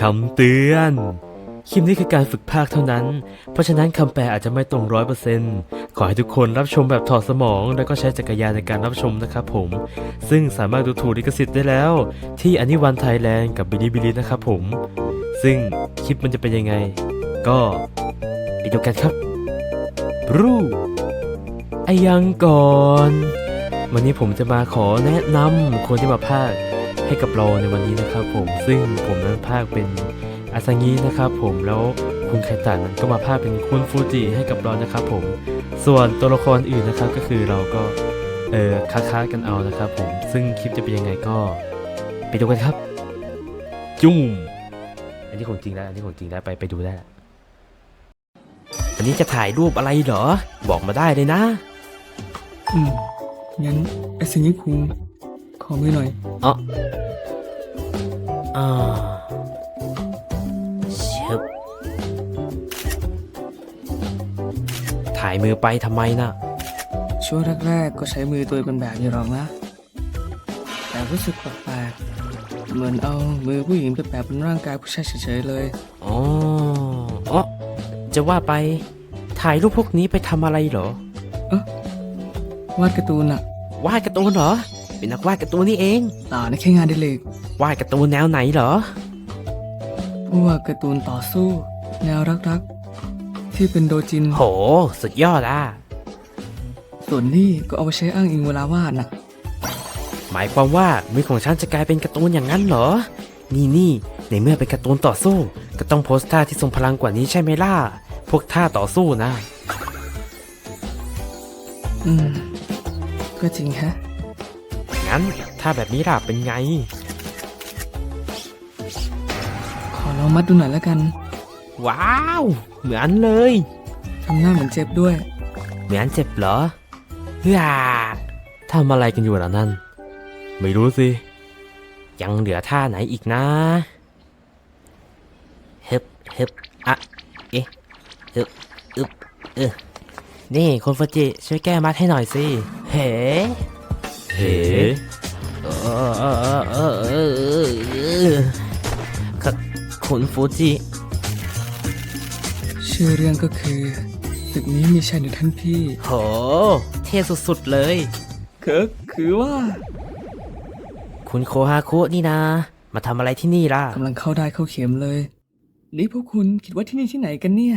คำเตือน คลิปนี้คือการฝึกภาคเท่านั้น เพราะฉะนั้นคำแปลอาจจะไม่ตรงร้อยเปอร์เซ็นต์ขอให้ทุกคนรับชมแบบถอดสมอง แล้วก็ใช้จักรยานในการรับชมนะครับผม ซึ่งสามารถดูถูกลิขสิทธิ์ได้แล้ว ที่อนิวันไทยแลนด์กับบิลิบิลินะครับผม ซึ่งคลิปมันจะเป็นยังไง ก็ไปดูกันครับ รูไอยังก่อน วันนี้ผมจะมาขอแนะนำคนที่มาภาค ให้กับเราในวันนี้นะครับผมซึ่งผมนั้นภาคเป็นอาซางินะครับผมแล้วคุณไคตานั้นก็มาภาคเป็นคุณฟูจิให้กับเรานะครับผมส่วนตัวละครอื่นนะครับก็คือเราก็เออค้าๆกันเอานะครับผมซึ่งคลิปจะเป็นยังไงก็ไปดูกันครับ จุ้มอันนี้ของจริงแล้วอันนี้ของจริงแล้วไปไปดูได้ละอันนี้จะถ่ายรูปอะไรเหรอ บอกมาได้เลยนะ อืมงั้นไอ้สิ่งนี้คุง ขอมือหน่อยอ๋ออ่าเชบถ่ายมือไปทำไมนะช่วงแรกๆก็ใช้มือตัวเป็นแบบนี้หรอกนะ แต่รู้สึกแปลกๆเหมือนเอามือผู้หญิงไปแปะบนร่างกายผู้ชายเฉยๆเลยอ๋ออ๋อจะว่าไปถ่ายรูปพวกนี้ไปทำอะไรเหรอวาดการ์ตูนอะวาดการ์ตูนเหรอ เป็นนักวาดการ์ตูนนี่เองเปล่านะแค่งานอดิเรกวาดการ์ตูนแนวไหนเหรอ พวกการ์ตูนต่อสู้ แนวรักๆ ที่เป็นโดจิน โห สุดยอดอะ ส่วนนี่ก็เอาไปใช้อ้างอิงเวลาวาดน่ะหมายความว่ามือของฉันจะกลายเป็นการ์ตูนอย่างนั้นเหรอ นี่นี่ในเมื่อเป็นการ์ตูนต่อสู้ ก็ต้องโพสท่าที่ทรงพลังกว่านี้ใช่ไหมล่ะ พวกท่าต่อสู้นะ อืม ก็จริงฮะ งั้น ถ้าแบบนี้ล่ะเป็นไง ขอลองมัดดูหน่อยแล้วกันว้าว เหมือนเลย ทำหน้าเหมือนเจ็บด้วย เหมือนเจ็บเหรอเฮ้ยทำอะไรกันอยู่ล่ะนั่น ไม่รู้สิ ยังเหลือท่าไหนอีกนะ เฮึบเฮึบอะเอ๊ะฮึบอึบเออนี่คนฟจิช่วยแก้มัดให้หน่อยสิ เฮ้ เฮ้ คุณฟูจิชื่อเรื่องก็คือตึกนี้มีชายหนึ่งท่านพี่ โห เท่สุดๆเลยก็คือว่า คุณโคฮาคุนี่นะ มาทำอะไรที่นี่ล่ะกำลังเข้าได้เข้าเข็มเลย นี่พวกคุณคิดว่าที่นี่ที่ไหนกันเนี่ย